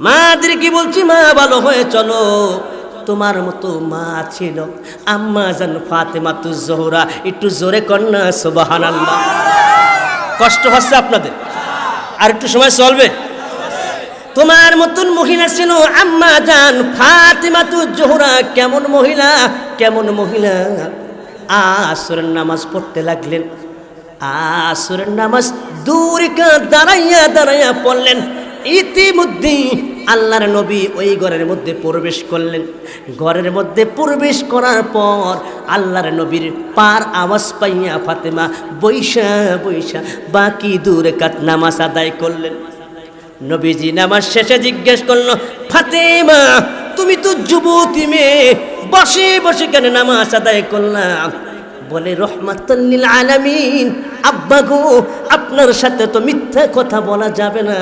মাদের কি বলছি? মা, ভালো হয়ে চলো। তোমার মতো মা ছিল। আম্মা জান ফাতেমা তু জোহরা, একটু জোরে কন্যা সুবাহান কষ্ট হচ্ছে আপনাদের। আর একটু সময় চলবে? তোমার মতন মহিলা ছিল। আম্মা জান ফাতেমা তু জোহরা, কেমন মহিলা? কেমন মহিলা? আসরের নামাজ পড়তে লাগলেন। আসরের নামাজ দূরিকা দাঁড়াইয়া দাঁড়াইয়া পড়লেন। ইতিমধ্যে আল্লাহর নবী ওই ঘরের মধ্যে প্রবেশ করলেন। ঘরের মধ্যে প্রবেশ করার পর আল্লাহর নবীর পার আওয়াজ পাইয়া ফাতেমা বৈশা বৈশা, বাকি দূরে কাত নামাজ আদায় করলেন। নবীজি নামাজ শেষে জিজ্ঞেস করল, ফাতেমা, তুমি তো যুবতী মেয়ে, বসে বসে কেন নামাজ আদায় করলাম বলে রহমাতুল্লিল আলামিন, আব্বা গো, আপনার সাথে তো মিথ্যা কথা বলা যাবে না।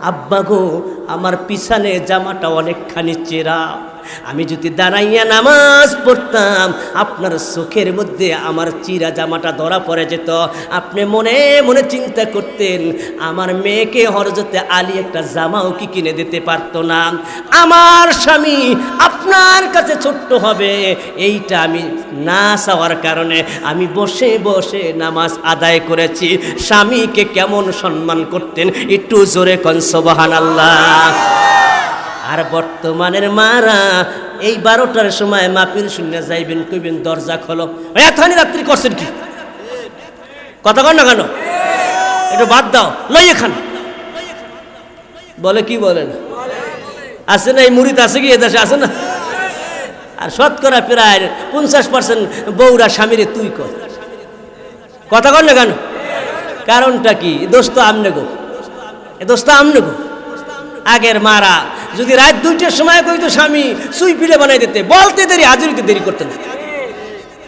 আব্বা গো আমার পিছনে জামাটা অনেকখানি চেরা। আমি যদি দাঁড়াইয়া নামাজ পড়তাম, আপনার চোখের মধ্যে আমার চিরা জামাটা ধরা পড়ে যেত। আপনি মনে মনে চিন্তা করতেন, আমার মেয়েকে হরজতে আলী একটা জামাও কি কিনে দিতে পারতো না। আমার স্বামী আপনার কাছে ছোট্ট হবে, এইটা আমি না চাওয়ার কারণে আমি বসে বসে নামাজ আদায় করেছি। স্বামীকে কেমন সম্মান করতেন, একটু জোরে কনসবাহান আল্লাহ আর বর্তমানের মারা এই বারোটার সময় মাপির শূন্য যাইবেন, কইবেন, দরজা খোলো। এথানি রাত্রি করছেন কি? কথা কন না কেন? একটু বাদ দাও, লই এখান। বলে কি বলেন? আছে না এই মুড়িতে? আছে কি এদেশে? আছে না? আর শতকরা প্রায় পঞ্চাশ পার্সেন্ট বউরা স্বামীরে তুই কর। কথা কন না কেন? কারণটা কি? দোস্ত আমনে গো। এ দোস্ত আমনে গো। আগের মারা যদি রাত দুইটার সময় কইতো স্বামী, সুই পিলে বানাই দিতে, বলতে দেরি, হাজুরিতে দেরি করতে না।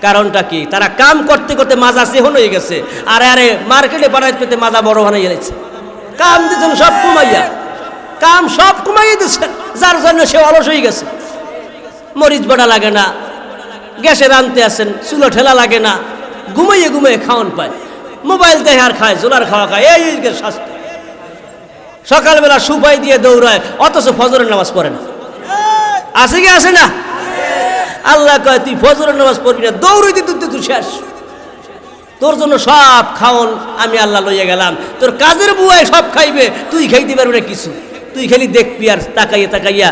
কারণটা কি? তারা কাম করতে করতে মাজা সেহন হয়ে গেছে। আর, আরে, মার্কেটে বানাই পেতে মাজা বড় বানাই গেছে কাম দিচ্ছেন সব কমাইয়া। কাম সব কমাইয়ে দিচ্ছেন যার জন্য সে অলস হয়ে গেছে। মরিচ বড়া লাগে না। গ্যাসে রানতে আসেন, চুলো ঠেলা লাগে না। ঘুমাইয়ে ঘুমাইয়ে খাওয়ান পায়। মোবাইল দেখে আর খায়, জোলার খাওয়া খায়। এই এই স্বাস্থ্য সকালবেলা সুপাই দিয়ে দৌড়ায়, অথচ ফজরের নামাজ পড়ে না। আছে কি, আছে না? আল্লাহ কয়, তুই ফজরের নামাজ পড়বি না দৌড়াইতে তুই তুই শেষ। তোর জন্য সব খাওন, আমি আল্লাহ লইয়া গেলাম। তোর কাজের বুয়ায় সব খাইবে, তুই খাইতে পারবি না কিছু। তুই খালি দেখবি আর তাকাইয়া তাকাইয়া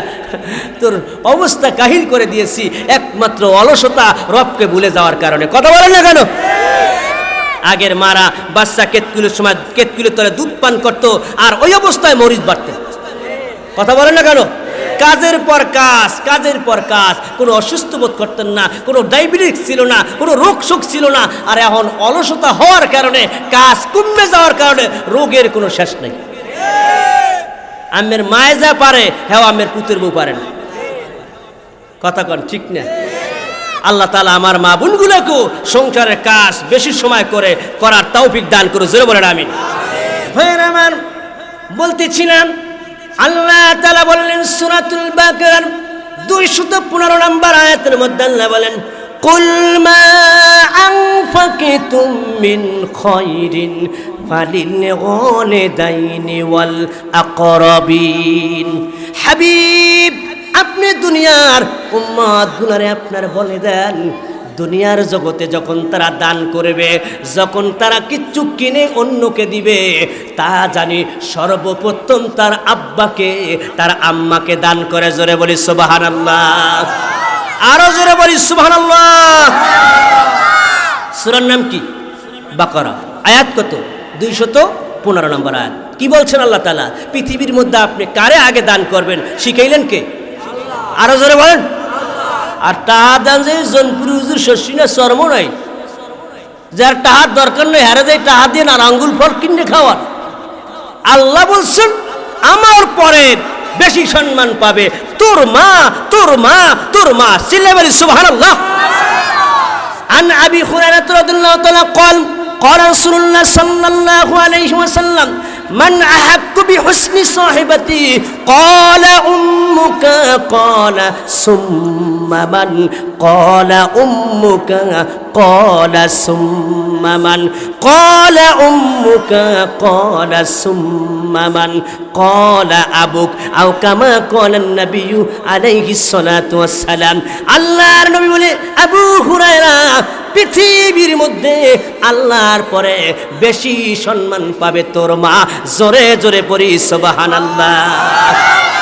তোর অবস্থা কাহিল করে দিয়েছি, একমাত্র অলসতা রবকে ভুলে যাওয়ার কারণে। কথা বলেন না কেন? আগের মারা বাচ্চা কেতকুলের সময় কেতকুলের তলে দুধ পান করতো আর ওই অবস্থায় মরিচ বাড়তে কথা বলেন না কেন? কাজের পর কাজ, কাজের পর কাজ। কোনো অসুস্থ বোধ করতেন না, কোনো ডায়াবেটিস ছিল না, কোনো রোগ শোক ছিল না। আর এখন অলসতা হওয়ার কারণে, কাজ কমে যাওয়ার কারণে রোগের কোনো শেষ নেই। আমের মায়ে যা পারে হ্যাঁ আমের পুতের বউ পারে না। কথা কন, ঠিক না? আল্লাহ তালা আমার মা বোনগুলোকেও সংসারের কাজ বেশি সময় করে করার তৌফিক দান করে জোরে বলেন আমি ভাইয়ের আমার বলতেছিলাম আল্লাহ তালা বললেন সুরাতুল বাকার দুইশত পনেরো নম্বর আয়াতের মধ্যে আল্লাহ বলেন قل ما أنفقتم من خير فللوالدين والأقربين حبيب আপনি দুনিয়ার উম্মাদ গুলারে আপনার বলে দেন, দুনিয়ার জগতে যখন তারা দান করবে, যখন তারা কিচ্ছু কিনে অন্যকে দিবে, তা জানি সর্বপ্রথম তার আব্বাকে, তার আম্মাকে দান করে। জোরে বলি সুবাহান আল্লাহ আরও জোরে বলি সুবাহান আল্লাহ সুরার নাম কি? বাকরা। আয়াত কত? দুইশত পনেরো নম্বর আয়াত। কি বলছেন আল্লাহ তালা পৃথিবীর মধ্যে আপনি কারে আগে দান করবেন? শিখাইলেন কে? আরো জোরে বলেন আর টাহা দান যে জনপুরি হুজুর শস্যি না চর্ম নাই যার টাহার দরকার নেই হারে যায় টাহা দিয়ে আর আঙ্গুল ফল কিনে খাওয়ার আল্লাহ বলছেন আমার পরে বেশি সম্মান পাবে তোর মা তোর মা তোর মা সিলেবারি সুবহানাল্লাহ عن ابي هريره رضي الله تعالى قال قال رسول الله صلى الله عليه وسلم মান আহাক্কু বিহুসনি সাহিবাতি قال أمك قال ثم من قال أمك قال ثم من قال أمك قال ثم من قال أبوك أو كما قال النبي عليه الصلاة والسلام আল্লাহর নবী বলে আবু হুরায়রা পৃথিবীর মধ্যে আল্লাহর পরে বেশি সম্মান পাবে তোর মা। জোরে জোরে পড়ি সুবহানাল্লাহ।